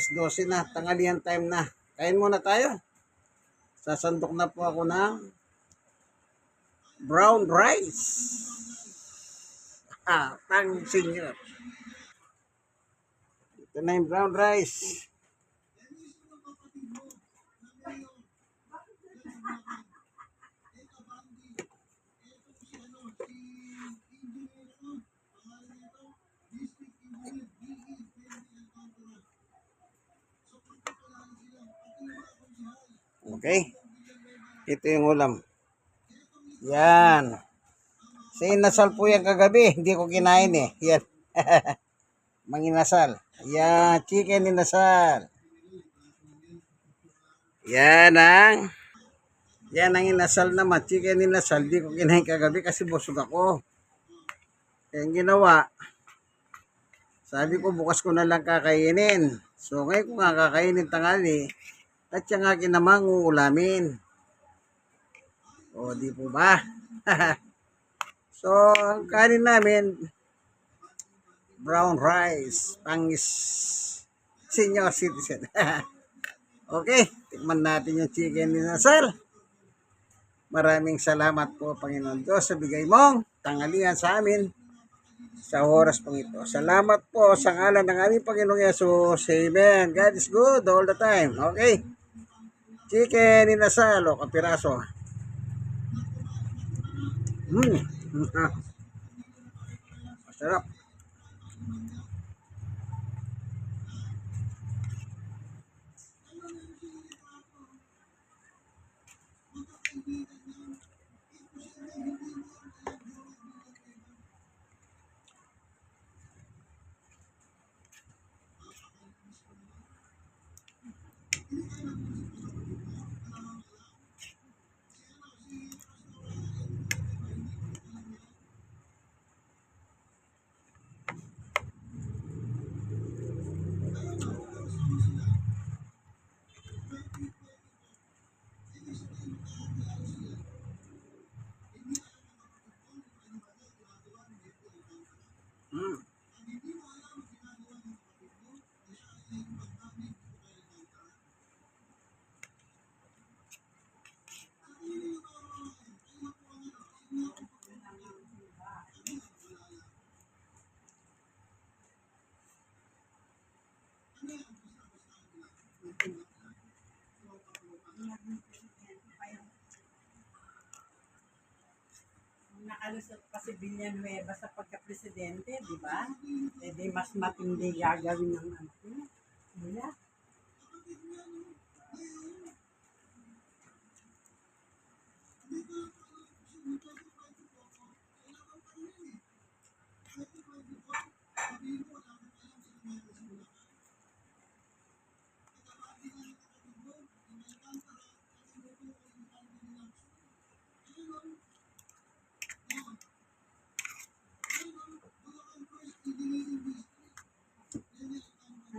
Alas 12 na, tangalian time na. Kain muna tayo. Sasandok na po ako ng brown rice. Ah, tang senior. Ito na yung brown rice. Okay. Ito yung ulam. Yan. Sa inasal po yan kagabi. Hindi ko kinain eh. Yan. Manginasal. Yan. Chicken inasal. Yan ang yan ang inasal naman. Chicken inasal. Hindi ko kinain kagabi kasi busog ako. Ang ginawa, sabi ko bukas ko na lang kakainin. So ngayon ko nga kakainin tangali, at siya nga kinamang uulamin. O, di po ba? so, ang kanin namin, brown rice, pangis senior citizen. okay, tikman natin yung chicken ni Nasal. Maraming salamat po, Panginoon Diyos, sa bigay mong tangalian sa amin sa oras pong ito. Salamat po sa ngalan ng aming Panginoong Yesus. Amen. God is good all the time. Okay. Chicken inasal o kapiraso. Mm. Masarap. Nakalusot pa si Villanueva sa pagka-presidente, di ba? E di mas matindi gagawin ng ano. Wala.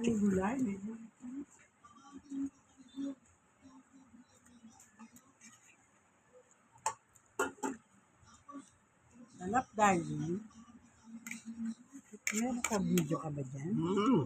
Ay, gulay. Salap dahil. Meron ka video ka ba dyan? Mm.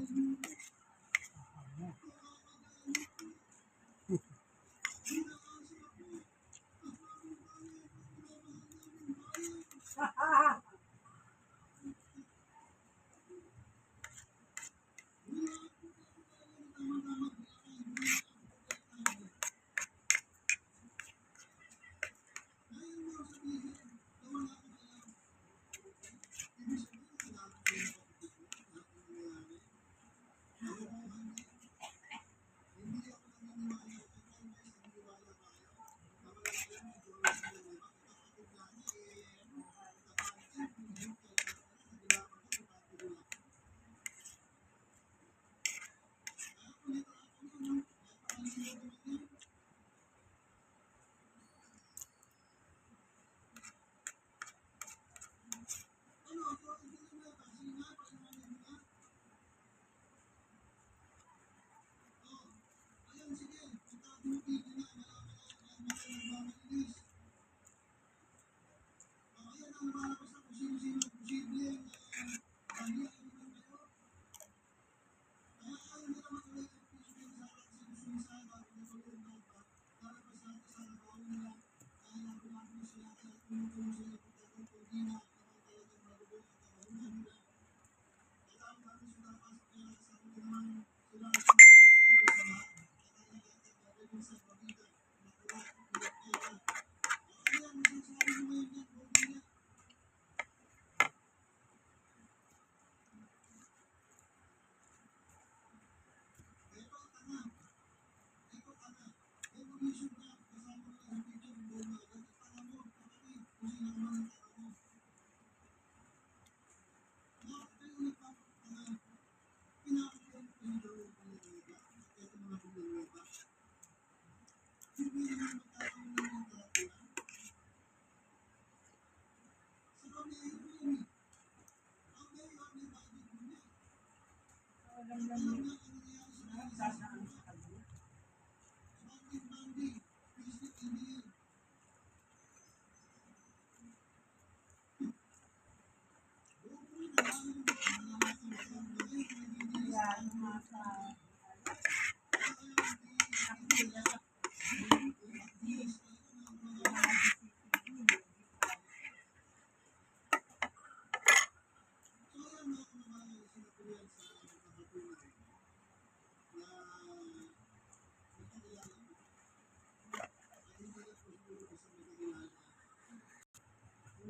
Lang dadaan sa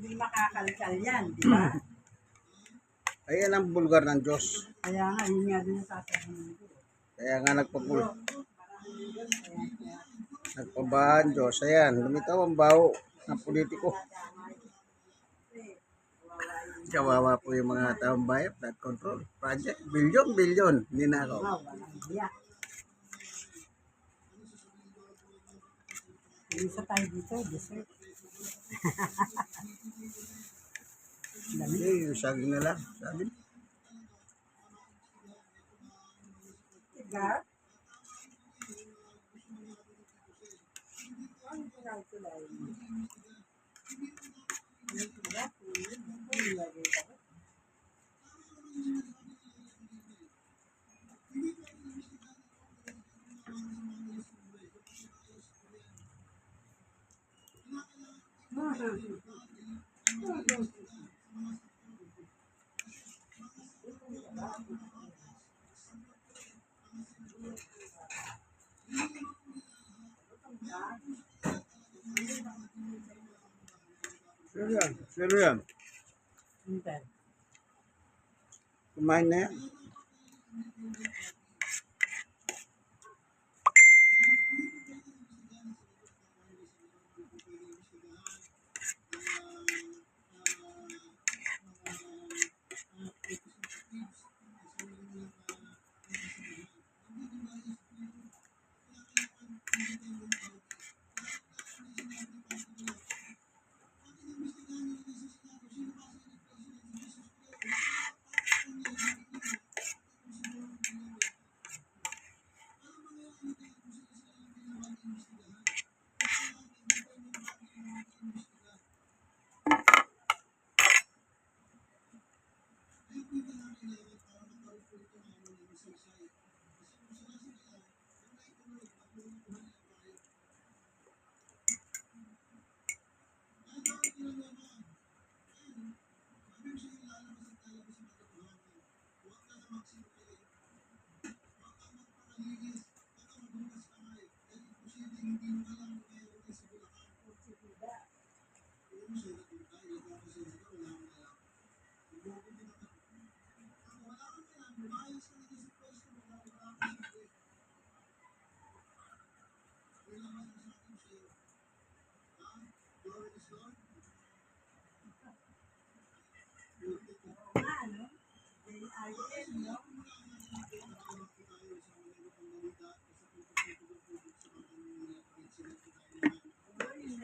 hindi makakalkal yan, di ba? Ayan ang bulgar ng Diyos. Kaya nga, yun nga din sasabihin ko. Kaya nga nagpapul. Nagpabahan Diyos. Ayan, lumitaw ang baho ng politiko. Kawawa po yung mga taong bayan, flood control project. Bilyon, bilyon. Hindi na ako. Wow, walang hiya. Isa tayo dito, dessert. Eh, yung saging na lang. Sabi, Tigar. Ang kulay-kulay. Ang kulay, kulay. Ang nilagay ko. sino yan? Sino yan? Hindi. Kumain na yan.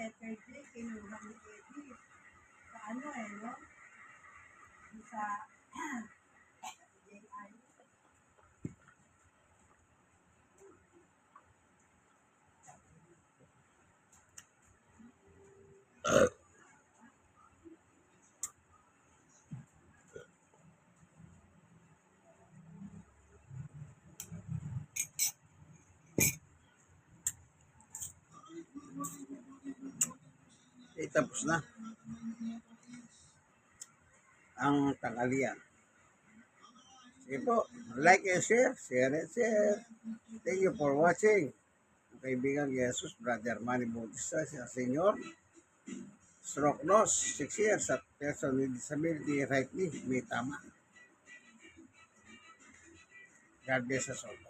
Letter J, kinuha ni Eddie. Sa ano eh, no? Sa tapos na. Ang tanghalian. Sige po, like and share, share and share. Thank you for watching. Ang kaibigan Jesus, Brother Manny Bautista, siya senior. Stroke loss, 6 years at person with disability, right knee, may tama. God bless us all.